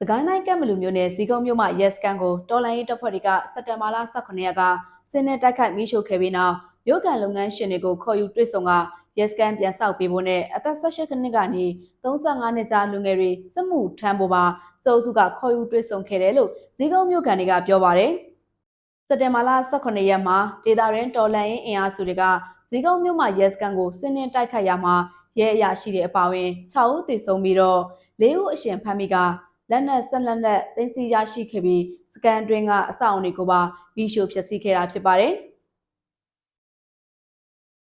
စကိုင်းတိုင်းကမ်မလူမျိုးနယ်ဇီကုံမြို့မှာရက်စကန်ကိုတော်လိုင်းရေးတပ်ဖွဲ့တွေကစက်တင်ဘာလ18ရက်ကစင်းနဲ့တိုက်ခိုက်မိရှို့ခဲ့ပြီးနောက်မြို့ကန်လုပ်ငန်းရှင်တွေကိုခေါ်ယူတွေ့ဆုံကရက်စကန်ပြန်ဆောက်ပေးဖို့နဲ့အသက်18နှစ်ကနေ35နှစ်ကြားလူငယ်တွေစစ်မှုထမ်းဖို့ပါစုပ်စုကခေါ်ယူတွေ့ဆုံခဲ့တယ်လို့ဇီကုံမြို့ကန်တွေကပြောပါတယ်စက်တင်ဘာလ18ရက်မှာဒေတာရင်းတော်လိုင်းရေးအင်အားစုတွေကဇီကုံမြို့မှာရက်စကန်ကိုစင်းနဲ့တိုက်ခိုက်ရမှာရဲအရာရှိတဲ့အပါအဝင်6ဦးသေဆုံးပြီးတော့၄ဦးအရှင်ဖမ်းမိက လက်နက်ဆက်လက်လက်သိမ်းဆည်းရရှိခဲ့ပြီးစကန်တွင်းကအဆောက်အုံတွေကိုပါပြီးရှို့ဖျက်ဆီးခဲ့တာဖြစ်ပါတယ်။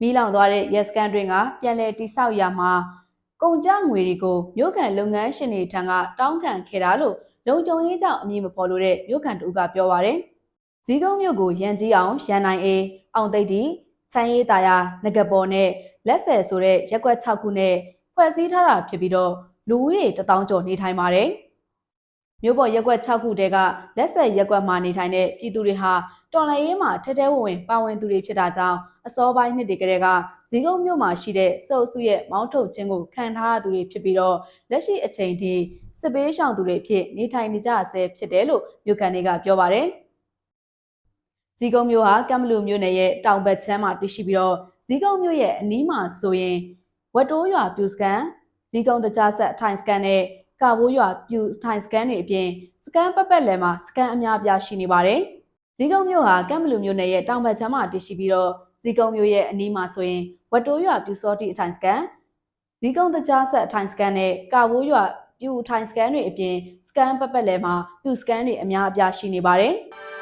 မိလောင်သွားတဲ့ရဲစကန်တွင်းကပြန်လည်တိဆောက်ရမှာကုန်ကြငွေတွေကိုမြို့ကန်လုပ်ငန်းရှင်တွေထံကတောင်းခံခဲ့တာလို့လုံခြုံရေးကြောင့်အမည်မဖော်လို့တဲ့မြို့ကန်တူကပြောပါတယ်။ဇီးကုန်းမြို့ကိုရန်ကြီးအောင်ရန်နိုင်အေးအောင်သိတ်တီချမ်းရေးတာယာငကပေါ်နဲ့လက်ဆယ်ဆိုတဲ့ရက်ကွက်6ခုနဲ့ဖွဲ့စည်းထားတာဖြစ်ပြီးတော့လူဦးရေ1000ကျော်နေထိုင်ပါတယ်။ မြို့ပေါ်ရက်ကွက်6ခုတဲကလက်ဆက်ရက်ကွက်မှာနေထိုင်တဲ့ပြည်သူတွေဟာတော်လှန်ရေးမှာထဲထဲဝင်ဝင်ပါဝင်သူတွေဖြစ်တာကြောင့်အစောပိုင်းနှစ်တွေကလေးကဇီးကုန်းမြို့မှာရှိတဲ့စုပ်စုရဲ့မောင်းထုတ်ခြင်းကိုခံထားရသူတွေဖြစ်ပြီးတော့လက်ရှိအချိန်ထိစစ်ပေးရှောင်သူတွေဖြစ်နေထိုင်နေကြဆဲဖြစ်တယ်လို့မြို့ကန်တွေကပြောပါတယ်။ဇီးကုန်းမြို့ဟာကမ်မလူမြို့နယ်ရဲ့တောင်ဘက်ချမ်းမှာတည်ရှိပြီးတော့ဇီးကုန်းမြို့ရဲ့အနီးမှာဆိုရင်ဝက်တိုးရွာပြူစကန်ဇီးကုန်းတကြားဆက်ထိုင်စကန်နဲ့ ကာဘိုးရွာပြူထိုင်စကန်တွေအပြင်စကန်ပက်ပက်လယ်မှာစကန်အများအပြားရှိနေပါတယ်။ဇီးကုန်းမြို့ဟာကမ်မလူမြို့နယ်ရဲ့တောင်ဘက်ချမ်းမှာတည်ရှိပြီးတော့ဇီးကုန်းမြို့ရဲ့အနီးမှာဆိုရင်ဝက်တိုးရွာပြူစောတိအထိုင်စကန်ဇီးကုန်းတကြားဆက်အထိုင်စကန်နဲ့ကာဘိုးရွာပြူထိုင်စကန်တွေအပြင်စကန်ပက်ပက်လယ်မှာပြူစကန်တွေအများအပြားရှိနေပါတယ်။